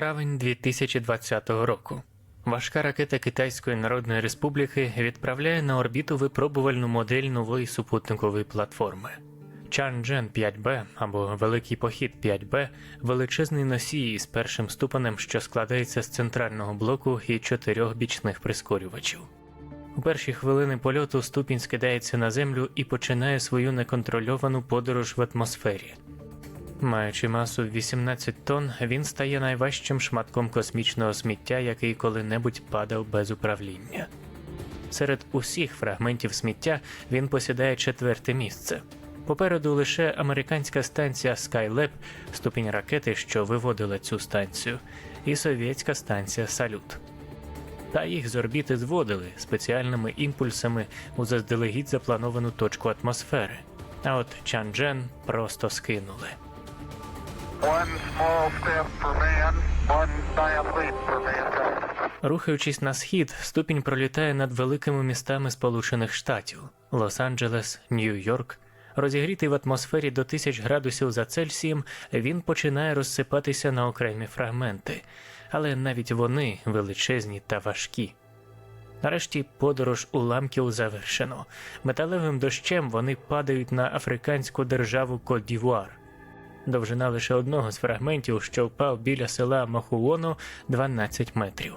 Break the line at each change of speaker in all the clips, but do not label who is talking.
Травень 2020 року. Важка ракета Китайської Народної Республіки відправляє на орбіту випробувальну модель нової супутникової платформи. Чанчжен 5Б або Великий Похід 5Б величезний носій із першим ступенем, що складається з центрального блоку і чотирьох бічних прискорювачів. У перші хвилини польоту ступінь скидається на землю і починає свою неконтрольовану подорож в атмосфері. Маючи масу 18 тонн, він стає найважчим шматком космічного сміття, який коли-небудь падав без управління. Серед усіх фрагментів сміття він посідає четверте місце. Попереду лише американська станція Skylab, ступінь ракети, що виводила цю станцію, і совєтська станція Салют. Та їх з орбіти зводили спеціальними імпульсами у заздалегідь заплановану точку атмосфери. А от Чанчжен просто скинули. Рухаючись на схід, ступінь пролітає над великими містами Сполучених Штатів Лос-Анджелес, Нью-Йорк. Розігрітий в атмосфері до тисяч градусів за Цельсієм, він починає розсипатися на окремі фрагменти, але навіть вони величезні та важкі. Нарешті подорож уламків завершено. Металевим дощем вони падають на африканську державу Кот-Дівуар. Довжина лише одного з фрагментів, що впав біля села Махуоно, 12 метрів.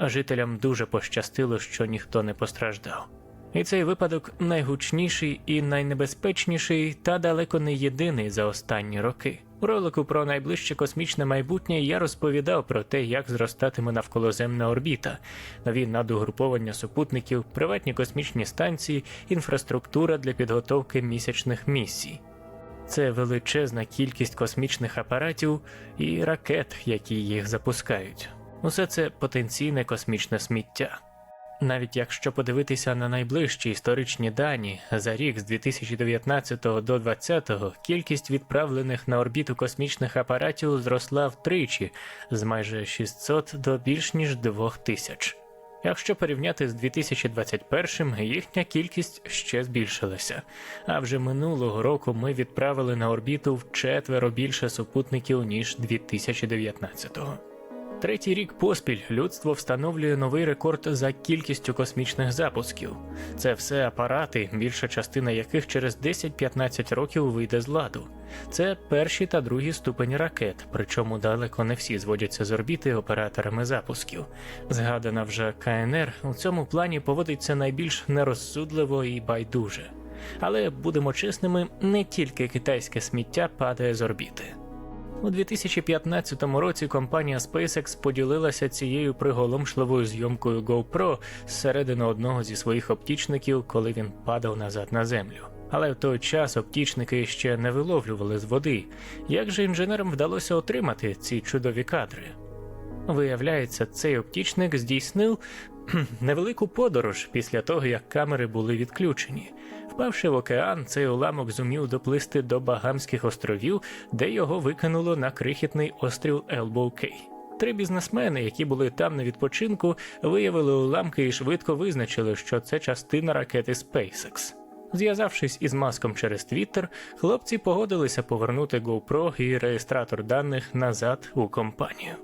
Жителям дуже пощастило, що ніхто не постраждав. І цей випадок найгучніший і найнебезпечніший, та далеко не єдиний за останні роки. У ролику про найближче космічне майбутнє я розповідав про те, як зростатиме навколоземна орбіта, нові надугруповання супутників, приватні космічні станції, інфраструктура для підготовки місячних місій. Це величезна кількість космічних апаратів і ракет, які їх запускають. Усе це потенційне космічне сміття. Навіть якщо подивитися на найближчі історичні дані, за рік з 2019 до 2020 кількість відправлених на орбіту космічних апаратів зросла втричі з майже 600 до більш ніж 2000. Якщо порівняти з 2021, їхня кількість ще збільшилася. А вже минулого року ми відправили на орбіту вчетверо більше супутників ніж 2019-го. Третій рік поспіль людство встановлює новий рекорд за кількістю космічних запусків. Це все апарати, більша частина яких через 10-15 років вийде з ладу. Це перші та другі ступені ракет, причому далеко не всі зводяться з орбіти операторами запусків. Згадана вже КНР у цьому плані поводиться найбільш нерозсудливо і байдуже. Але будемо чесними, не тільки китайське сміття падає з орбіти. У 2015 році компанія SpaceX поділилася цією приголомшливою зйомкою GoPro зсередини одного зі своїх оптічників, коли він падав назад на землю. Але в той час оптічники ще не виловлювали з води. Як же інженерам вдалося отримати ці чудові кадри? Виявляється, цей оптічник здійснив невелику подорож після того, як камери були відключені. Впавши в океан, цей уламок зумів доплисти до Багамських островів, де його викинуло на крихітний острів Елбоу-Кей. Три бізнесмени, які були там на відпочинку, виявили уламки і швидко визначили, що це частина ракети SpaceX. Зв'язавшись із маском через Twitter, хлопці погодилися повернути GoPro і реєстратор даних назад у компанію.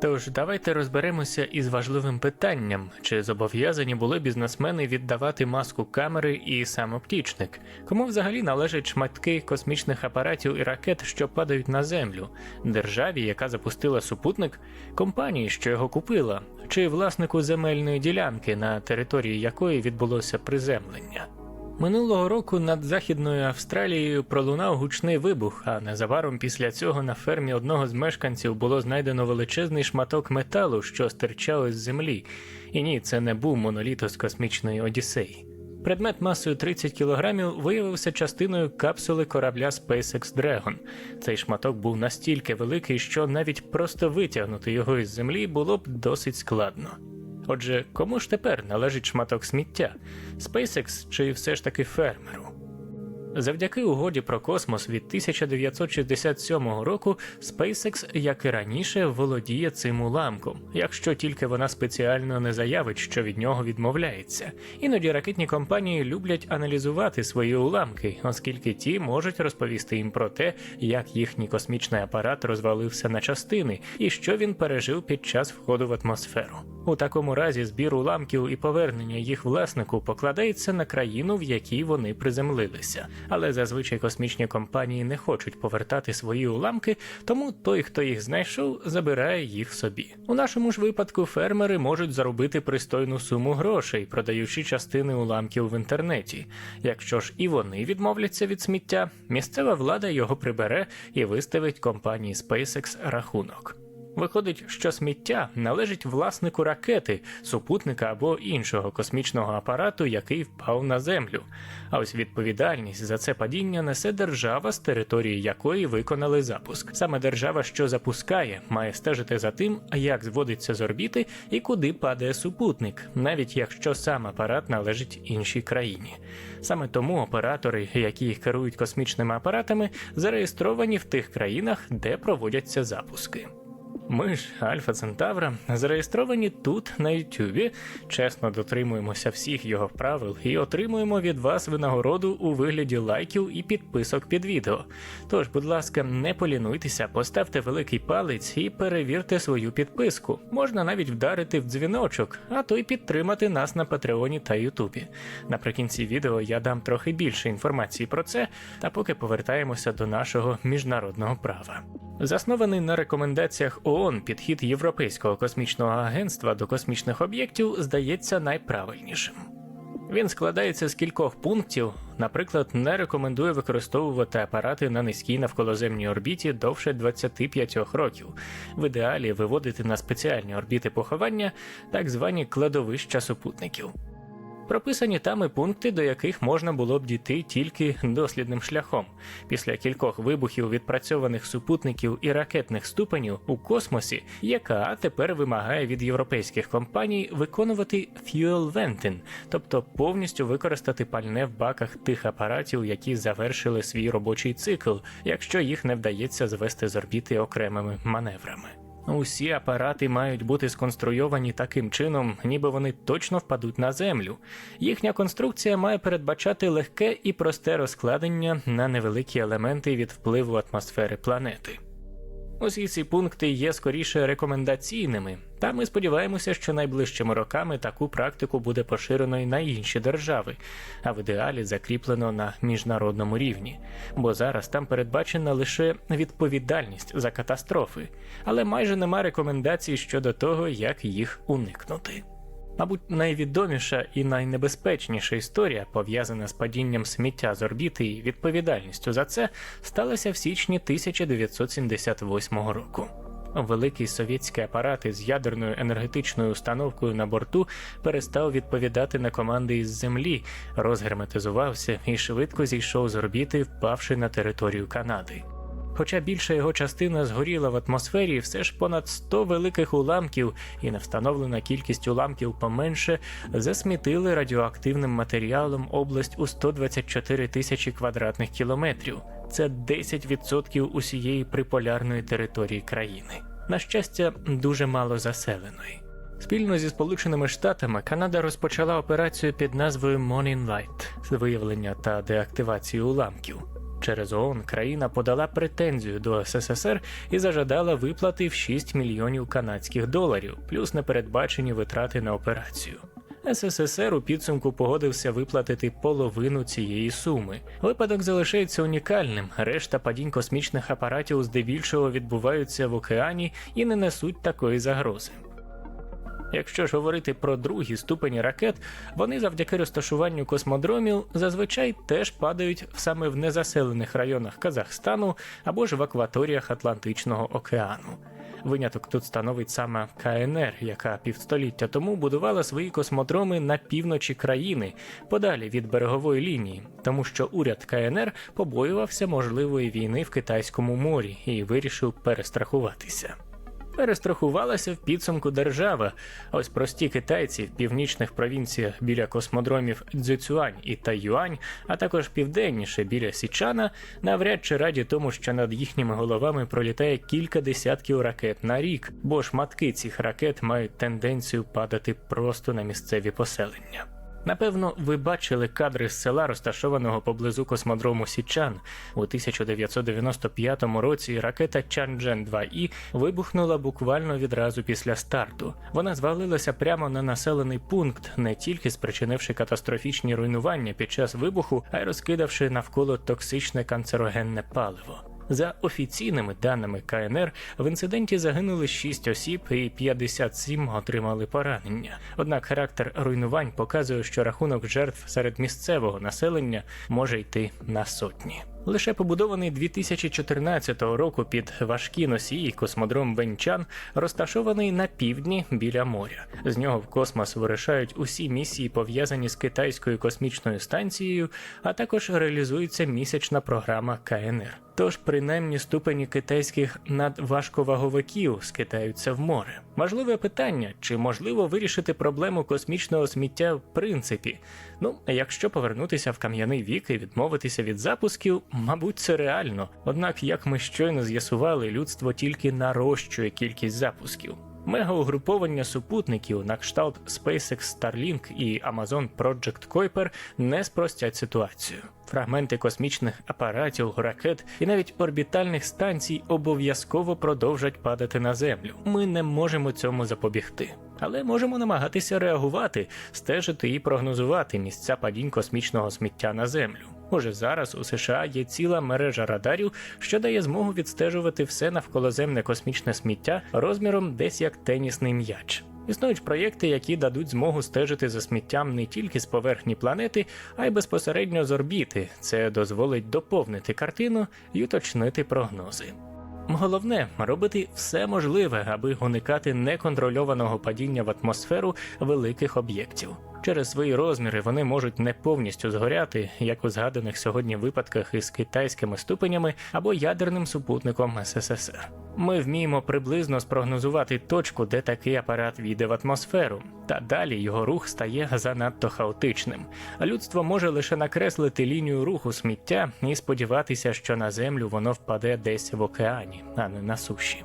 Тож давайте розберемося із важливим питанням, чи зобов'язані були бізнесмени віддавати маску камери і сам оптічник, кому взагалі належать шматки космічних апаратів і ракет, що падають на землю, державі, яка запустила супутник, компанії, що його купила, чи власнику земельної ділянки, на території якої відбулося приземлення. Минулого року над Західною Австралією пролунав гучний вибух, а незабаром після цього на фермі одного з мешканців було знайдено величезний шматок металу, що стирчав із землі. І ні, це не був моноліт з космічної Одіссеї. Предмет масою 30 кілограмів виявився частиною капсули корабля SpaceX Dragon. Цей шматок був настільки великий, що навіть просто витягнути його із землі було б досить складно. Отже, кому ж тепер належить шматок сміття? SpaceX чи все ж таки фермеру? Завдяки угоді про космос від 1967 року SpaceX, як і раніше, володіє цим уламком, якщо тільки вона спеціально не заявить, що від нього відмовляється. Іноді ракетні компанії люблять аналізувати свої уламки, оскільки ті можуть розповісти їм про те, як їхній космічний апарат розвалився на частини і що він пережив під час входу в атмосферу. У такому разі збір уламків і повернення їх власнику покладається на країну, в якій вони приземлилися. Але зазвичай космічні компанії не хочуть повертати свої уламки, тому той, хто їх знайшов, забирає їх собі. У нашому ж випадку фермери можуть заробити пристойну суму грошей, продаючи частини уламків в інтернеті. Якщо ж і вони відмовляться від сміття, місцева влада його прибере і виставить компанії SpaceX рахунок. Виходить, що сміття належить власнику ракети, супутника або іншого космічного апарату, який впав на землю. А ось відповідальність за це падіння несе держава, з території якої виконали запуск. Саме держава, що запускає, має стежити за тим, як зводиться з орбіти і куди падає супутник, навіть якщо сам апарат належить іншій країні. Саме тому оператори, які керують космічними апаратами, зареєстровані в тих країнах, де проводяться запуски. Ми ж, Альфа Центавра, зареєстровані тут, на Ютубі, чесно дотримуємося всіх його правил і отримуємо від вас винагороду у вигляді лайків і підписок під відео. Тож, будь ласка, не полінуйтеся, поставте великий палець і перевірте свою підписку. Можна навіть вдарити в дзвіночок, а то й підтримати нас на Патреоні та Ютубі. Наприкінці відео я дам трохи більше інформації про це, та поки повертаємося до нашого міжнародного права. Заснований на рекомендаціях ООН підхід Європейського космічного агентства до космічних об'єктів здається найправильнішим. Він складається з кількох пунктів, наприклад, не рекомендує використовувати апарати на низькій навколоземній орбіті довше 25 років, в ідеалі виводити на спеціальні орбіти поховання так звані кладовища супутників. Прописані там і пункти, до яких можна було б дійти тільки дослідним шляхом. Після кількох вибухів відпрацьованих супутників і ракетних ступенів у космосі, яка тепер вимагає від європейських компаній виконувати fuel venting, тобто повністю використати пальне в баках тих апаратів, які завершили свій робочий цикл, якщо їх не вдається звести з орбіти окремими маневрами. Усі апарати мають бути сконструйовані таким чином, ніби вони точно впадуть на землю. Їхня конструкція має передбачати легке і просте розкладення на невеликі елементи від впливу атмосфери планети. Усі ці пункти є скоріше рекомендаційними, та ми сподіваємося, що найближчими роками таку практику буде поширено й на інші держави, а в ідеалі закріплено на міжнародному рівні, бо зараз там передбачена лише відповідальність за катастрофи, але майже нема рекомендацій щодо того, як їх уникнути. Мабуть, найвідоміша і найнебезпечніша історія, пов'язана з падінням сміття з орбіти і відповідальністю за це, сталася в січні 1978 року. Великий совєтський апарат із ядерною енергетичною установкою на борту перестав відповідати на команди із землі, розгерметизувався і швидко зійшов з орбіти, впавши на територію Канади. Хоча більша його частина згоріла в атмосфері, все ж понад 100 великих уламків і невстановлена кількість уламків поменше засмітили радіоактивним матеріалом область у 124 тисячі квадратних кілометрів. Це 10% усієї приполярної території країни. На щастя, дуже мало заселеної. Спільно зі Сполученими Штатами Канада розпочала операцію під назвою Morning Light з виявлення та деактивації уламків. Через ООН країна подала претензію до СССР і зажадала виплати в 6 мільйонів канадських доларів, плюс непередбачені витрати на операцію. СССР у підсумку погодився виплатити половину цієї суми. Випадок залишається унікальним. Решта падінь космічних апаратів здебільшого відбуваються в океані і не несуть такої загрози. Якщо ж говорити про другі ступені ракет, вони завдяки розташуванню космодромів зазвичай теж падають саме в незаселених районах Казахстану або ж в акваторіях Атлантичного океану. Виняток тут становить саме КНР, яка півстоліття тому будувала свої космодроми на півночі країни, подалі від берегової лінії, тому що уряд КНР побоювався можливої війни в Китайському морі і вирішив перестрахуватися. Перестрахувалася в підсумку держава. Ось прості китайці в північних провінціях біля космодромів Цзюцюань і Тайюань, а також південніше біля Січана, навряд чи раді тому, що над їхніми головами пролітає кілька десятків ракет на рік, бо шматки цих ракет мають тенденцію падати просто на місцеві поселення. Напевно, ви бачили кадри з села, розташованого поблизу космодрому Січан. У 1995 році ракета Чанчжен 2 і вибухнула буквально відразу після старту. Вона звалилася прямо на населений пункт, не тільки спричинивши катастрофічні руйнування під час вибуху, а й розкидавши навколо токсичне канцерогенне паливо. За офіційними даними КНР, в інциденті загинули 6 осіб і 57 отримали поранення. Однак характер руйнувань показує, що рахунок жертв серед місцевого населення може йти на сотні. Лише побудований 2014 року під важкі носії космодром Бенчан розташований на півдні біля моря. З нього в космос вирушають усі місії, пов'язані з китайською космічною станцією, а також реалізується місячна програма КНР. Тож принаймні ступені китайських надважковаговиків скитаються в море. Важливе питання: чи можливо вирішити проблему космічного сміття в принципі? Ну, якщо повернутися в кам'яний вік і відмовитися від запусків, мабуть, це реально. Однак, як ми щойно з'ясували, людство тільки нарощує кількість запусків. Мегаугруповання супутників на кшталт SpaceX Starlink і Amazon Project Kuiper не спростять ситуацію. Фрагменти космічних апаратів, ракет і навіть орбітальних станцій обов'язково продовжать падати на землю. Ми не можемо цьому запобігти. Але можемо намагатися реагувати, стежити і прогнозувати місця падінь космічного сміття на землю. Уже зараз у США є ціла мережа радарів, що дає змогу відстежувати все навколоземне космічне сміття розміром десь як тенісний м'яч. Існують проєкти, які дадуть змогу стежити за сміттям не тільки з поверхні планети, а й безпосередньо з орбіти. Це дозволить доповнити картину і уточнити прогнози. Головне робити все можливе, аби уникати неконтрольованого падіння в атмосферу великих об'єктів. Через свої розміри вони можуть не повністю згоряти, як у згаданих сьогодні випадках із китайськими ступенями або ядерним супутником СССР. Ми вміємо приблизно спрогнозувати точку, де такий апарат війде в атмосферу, та далі його рух стає занадто хаотичним. Людство може лише накреслити лінію руху сміття і сподіватися, що на землю воно впаде десь в океані, а не на суші.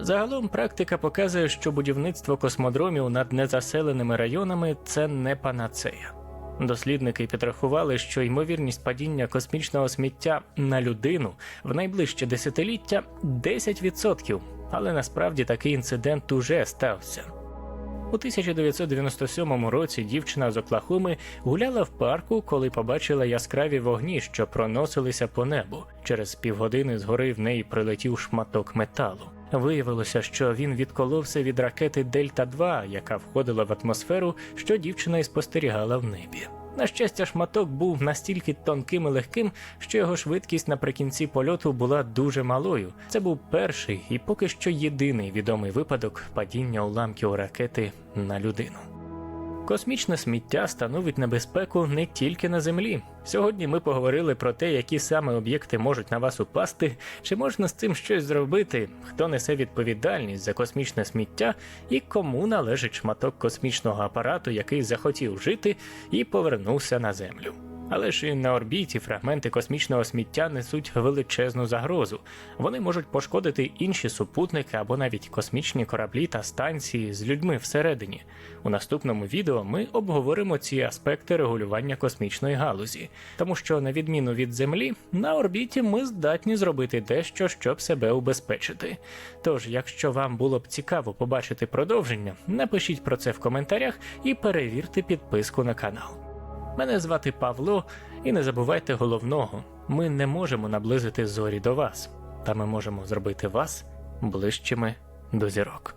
Загалом практика показує, що будівництво космодромів над незаселеними районами це не панацея. Дослідники підрахували, що ймовірність падіння космічного сміття на людину в найближче десятиліття 10%, але насправді такий інцидент уже стався. У 1997 році дівчина з Оклахоми гуляла в парку, коли побачила яскраві вогні, що проносилися по небу. Через півгодини згори в неї прилетів шматок металу. Виявилося, що він відколовся від ракети Дельта 2 яка входила в атмосферу, що дівчина і спостерігала в небі. На щастя, шматок був настільки тонким і легким, що його швидкість наприкінці польоту була дуже малою. Це був перший і поки що єдиний відомий випадок падіння уламків ракети на людину. Космічне сміття становить небезпеку не тільки на землі. Сьогодні ми поговорили про те, які саме об'єкти можуть на вас упасти, чи можна з цим щось зробити, хто несе відповідальність за космічне сміття і кому належить шматок космічного апарату, який захотів жити і повернувся на землю. Але ж і на орбіті фрагменти космічного сміття несуть величезну загрозу. Вони можуть пошкодити інші супутники або навіть космічні кораблі та станції з людьми всередині. У наступному відео ми обговоримо ці аспекти регулювання космічної галузі, тому що, на відміну від Землі, на орбіті ми здатні зробити дещо, щоб себе убезпечити. Тож, якщо вам було б цікаво побачити продовження, напишіть про це в коментарях і перевірте підписку на канал. Мене звати Павло, і не забувайте головного: ми не можемо наблизити зорі до вас, та ми можемо зробити вас ближчими до зірок.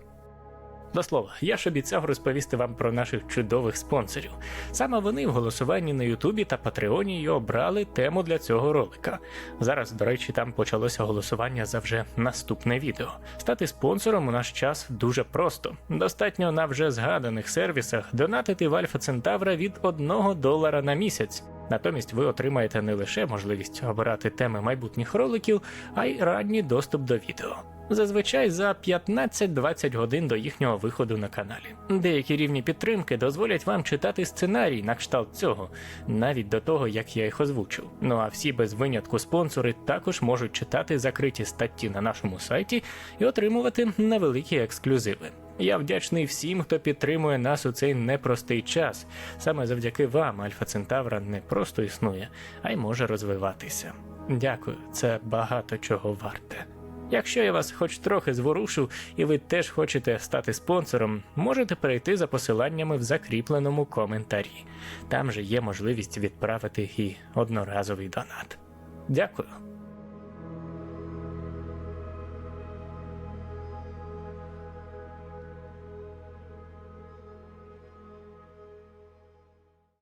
До слова, я ж обіцяв розповісти вам про наших чудових спонсорів. Саме вони в голосуванні на Ютубі та Патреоні обрали тему для цього ролика. Зараз, до речі, там почалося голосування за вже наступне відео. Стати спонсором у наш час дуже просто. Достатньо на вже згаданих сервісах донатити в Альфа Центавра від 1 долара на місяць. Натомість ви отримаєте не лише можливість обирати теми майбутніх роликів, а й ранній доступ до відео. Зазвичай за 15-20 годин до їхнього виходу на каналі. Деякі рівні підтримки дозволять вам читати сценарій на кшталт цього, навіть до того, як я їх озвучив. Ну а всі без винятку спонсори також можуть читати закриті статті на нашому сайті і отримувати невеликі ексклюзиви. Я вдячний всім, хто підтримує нас у цей непростий час. Саме завдяки вам Альфа Центавра не просто існує, а й може розвиватися. Дякую, це багато чого варте. Якщо я вас хоч трохи зворушу, і ви теж хочете стати спонсором, можете перейти за посиланнями в закріпленому коментарі. Там же є можливість відправити і одноразовий донат. Дякую.